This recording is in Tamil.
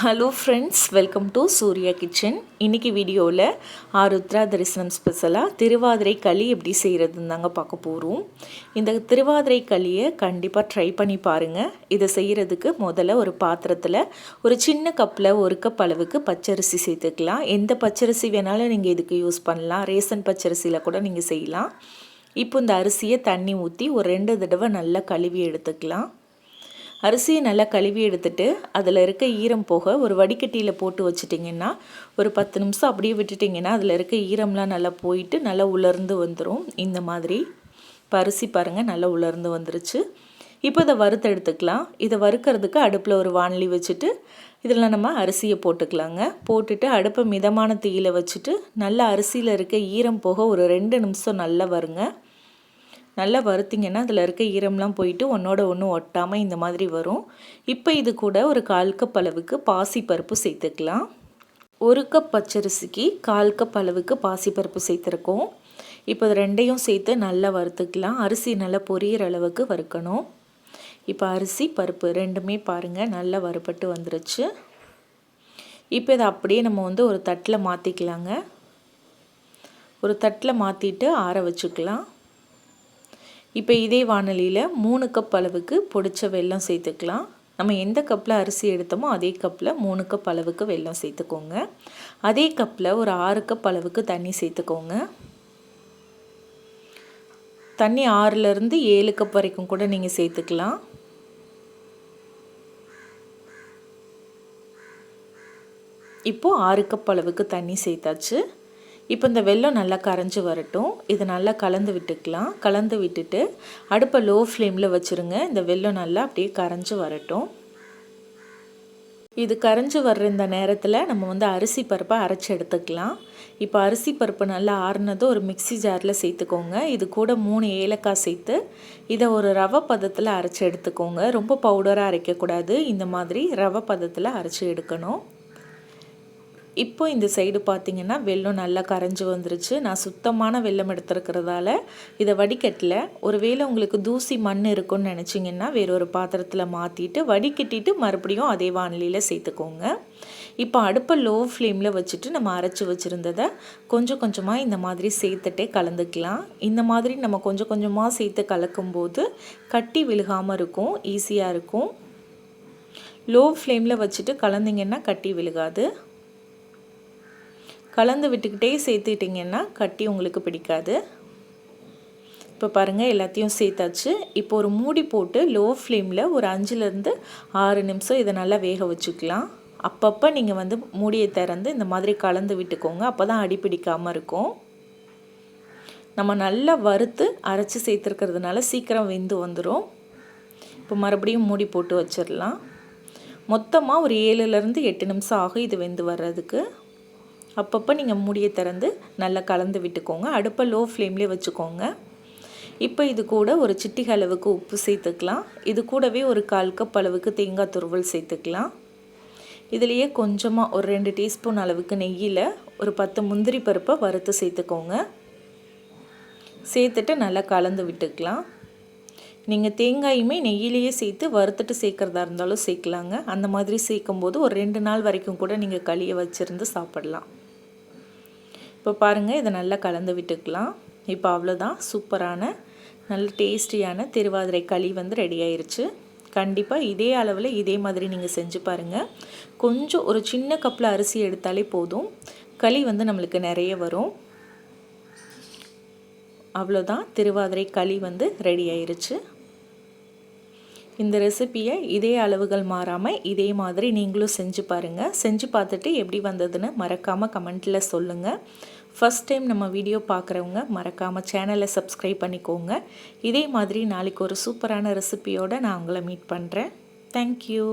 Hello friends welcome to Surya kitchen இன்றைக்கி வீடியோவில் ஆருத்ரா தரிசனம் ஸ்பெஷலாக திருவாதிரை களி எப்படி செய்கிறதுன்னு தாங்க பார்க்க போகிறோம் இந்த திருவாதிரை களியை கண்டிப்பாக ட்ரை பண்ணி பாருங்கள் இதை செய்கிறதுக்கு முதல்ல ஒரு பாத்திரத்தில் ஒரு சின்ன கப்பில் ஒரு கப் அளவுக்கு பச்சரிசி சேர்த்துக்கலாம். எந்த பச்சரிசி வேணாலும் நீங்கள் இதுக்கு யூஸ் பண்ணலாம். ரேசன் பச்சரிசியில் கூட நீங்கள் செய்யலாம். இப்போ இந்த அரிசியை தண்ணி ஊற்றி ஒரு ரெண்டு தடவை நல்லா கழுவி எடுத்துக்கலாம். அரிசியை நல்லா கழுவி எடுத்துட்டு அதில் இருக்க ஈரம் போக ஒரு வடிகட்டியில் போட்டு வச்சிட்டிங்கன்னா ஒரு பத்து நிமிஷம் அப்படியே விட்டுட்டிங்கன்னா அதில் இருக்க ஈரம்லாம் நல்லா போயிட்டு நல்லா உலர்ந்து வந்துடும் இந்த மாதிரி இப்போ அரிசி பாருங்கள் நல்லா உலர்ந்து வந்துருச்சு. இப்போ இதை வறுத்து எடுத்துக்கலாம். இதை வறுக்கிறதுக்கு அடுப்பில் ஒரு வானலி வச்சுட்டு இதில் நம்ம அரிசியை போட்டுக்கலாங்க. போட்டுட்டு அடுப்பை மிதமான தீயில் வச்சுட்டு நல்லா அரிசியில் இருக்க ஈரம் போக ஒரு ரெண்டு நிமிஷம் நல்லா வருங்க. நல்லா வறுத்திங்கன்னா அதில் இருக்க ஈரம்லாம் போயிட்டு ஒன்றோட ஒன்று ஒட்டாமல் இந்த மாதிரி வரும். இப்போ இது கூட ஒரு கால் கப் அளவுக்கு பாசி பருப்பு சேர்த்துக்கலாம். ஒரு கப் பச்சரிசிக்கு கால் கப் அளவுக்கு பாசி பருப்பு சேர்த்துருக்கோம். இப்போ இது ரெண்டையும் சேர்த்து நல்லா வறுத்துக்கலாம். அரிசி நல்லா பொரியிற அளவுக்கு வறுக்கணும். இப்போ அரிசி பருப்பு ரெண்டுமே பாருங்கள் நல்லா வறுபட்டு வந்துருச்சு. இப்போ இதை அப்படியே நம்ம வந்து ஒரு தட்டில் மாற்றிக்கலாங்க ஒரு தட்டில் மாற்றிட்டு ஆற வச்சுக்கலாம். இப்போ இதே வானொலியில் மூணு கப் அளவுக்கு பொடிச்ச வெல்லம் சேர்த்துக்கலாம். நம்ம எந்த கப்பில் அரிசி எடுத்தோமோ அதே கப்பில் மூணு கப் அளவுக்கு வெல்லம் சேர்த்துக்கோங்க. அதே கப்பில் ஒரு ஆறு கப் அளவுக்கு தண்ணி சேர்த்துக்கோங்க. தண்ணி ஆறுலேருந்து ஏழு கப் வரைக்கும் கூட நீங்கள் சேர்த்துக்கலாம். இப்போது ஆறு கப் அளவுக்கு தண்ணி சேர்த்தாச்சு. இப்போ இந்த வெள்ளம் நல்லா கரைஞ்சி வரட்டும். இதை நல்லா கலந்து விட்டுக்கலாம். கலந்து விட்டுட்டு அடுப்பை லோ ஃப்ளேமில் வச்சுருங்க. இந்த வெள்ளம் நல்லா அப்படியே கரைஞ்சி வரட்டும். இது கரைஞ்சி வர்ற இந்த நேரத்தில் நம்ம வந்து அரிசி பருப்பை அரைச்சி எடுத்துக்கலாம். இப்போ அரிசி பருப்பு நல்லா ஆறுனதும் ஒரு மிக்சி ஜாரில் சேர்த்துக்கோங்க. இது கூட மூணு ஏலக்காய் சேர்த்து இதை ஒரு ரவை பதத்தில் அரைச்சி எடுத்துக்கோங்க. ரொம்ப பவுடராக அரைக்கக்கூடாது. இந்த மாதிரி ரவை பதத்தில் அரைச்சி எடுக்கணும். இப்போ இந்த சைடு பார்த்திங்கன்னா வெள்ளம் நல்லா கரைஞ்சி வந்துருச்சு. நான் சுத்தமான வெள்ளம் எடுத்துருக்கிறதால இதை வடிகட்டில். ஒருவேளை உங்களுக்கு தூசி மண் இருக்குன்னு நினச்சிங்கன்னா வேறொரு பாத்திரத்தில் மாற்றிட்டு வடிகட்டிட்டு மறுபடியும் அதே வானிலையில் சேர்த்துக்கோங்க. இப்போ அடுப்பை லோ ஃப்ளேமில் வச்சுட்டு நம்ம அரைச்சி வச்சுருந்ததை கொஞ்சம் கொஞ்சமாக இந்த மாதிரி சேர்த்துட்டே கலந்துக்கலாம். இந்த மாதிரி நம்ம கொஞ்சம் கொஞ்சமாக சேர்த்து கலக்கும்போது கட்டி விழுகாமல் இருக்கும் ஈஸியாக இருக்கும். லோ ஃப்ளேமில் வச்சுட்டு கலந்திங்கன்னா கட்டி விழுகாது. கலந்து விட்டுக்கிட்டே சேர்த்துக்கிட்டிங்கன்னா கட்டி உங்களுக்கு பிடிக்காது. இப்போ பாருங்கள் எல்லாத்தையும் சேர்த்தாச்சு. இப்போ ஒரு மூடி போட்டு லோ ஃப்ளேமில் ஒரு அஞ்சுலேருந்து ஆறு நிமிஷம் இதை நல்லா வேக வச்சுக்கலாம். அப்பப்போ நீங்கள் வந்து மூடியை திறந்து இந்த மாதிரி கலந்து விட்டுக்கோங்க. அப்போ தான் அடி பிடிக்காமல் இருக்கும். நம்ம நல்லா வறுத்து அரைச்சி சேர்த்துருக்கிறதுனால சீக்கிரம் வெந்து வந்துடும் இப்போ மறுபடியும் மூடி போட்டு வச்சிடலாம். மொத்தமாக ஒரு ஏழுலேருந்து எட்டு நிமிஷம் ஆகும் இது வெந்து வர்றதுக்கு. அப்பப்போ நீங்கள் மூடியை திறந்து நல்லா கலந்து விட்டுக்கோங்க. அடுப்பை லோ ஃப்ளேம்லேயே வச்சுக்கோங்க. இப்போ இது கூட ஒரு சிட்டிக அளவுக்கு உப்பு சேர்த்துக்கலாம். இது கூடவே ஒரு கால் கப் அளவுக்கு தேங்காய் துருவல் சேர்த்துக்கலாம். இதுலேயே கொஞ்சமாக ஒரு ரெண்டு டீஸ்பூன் அளவுக்கு நெய்யில் ஒரு பத்து முந்திரி பருப்பை வறுத்து சேர்த்துக்கோங்க. சேர்த்துட்டு நல்லா கலந்து விட்டுக்கலாம். நீங்கள் தேங்காயுமே நெய்யிலேயே சேர்த்து வறுத்துட்டு சேர்க்குறதா இருந்தாலும் சேர்க்கலாங்க. அந்த மாதிரி சேர்க்கும்போது ஒரு ரெண்டு நாள் வரைக்கும் கூட நீங்கள் களியை வச்சுருந்து சாப்பிடலாம். இப்போ பாருங்கள் இதை நல்லா கலந்து விட்டுக்கலாம். இப்போ அவ்வளோதான் சூப்பரான நல்ல டேஸ்டியான திருவாதிரை களி வந்து ரெடி ஆயிருச்சு. கண்டிப்பாக இதே அளவில் இதே மாதிரி நீங்கள் செஞ்சு பாருங்கள் கொஞ்சம் ஒரு சின்ன கப்பில் அரிசி எடுத்தாலே போதும். களி வந்து நம்மளுக்கு நிறைய வரும். அவ்வளோதான் திருவாதிரை களி வந்து ரெடி ஆயிருச்சு. இந்த ரெசிப்பியை இதே அளவுகள் மாறாமல் இதே மாதிரி நீங்களும் செஞ்சு பாருங்கள் செஞ்சு பார்த்துட்டு எப்படி வந்ததுன்னு மறக்காமல் கமெண்ட்டில் சொல்லுங்கள் ஃபஸ்ட் டைம் நம்ம வீடியோ பார்க்குறவங்க மறக்காமல் சேனலை சப்ஸ்கிரைப் பண்ணிக்கோங்க. இதே மாதிரி நாளைக்கு ஒரு சூப்பரான ரெசிப்பியோடு நான் உங்களை மீட் பண்ணுறேன் தேங்க்யூ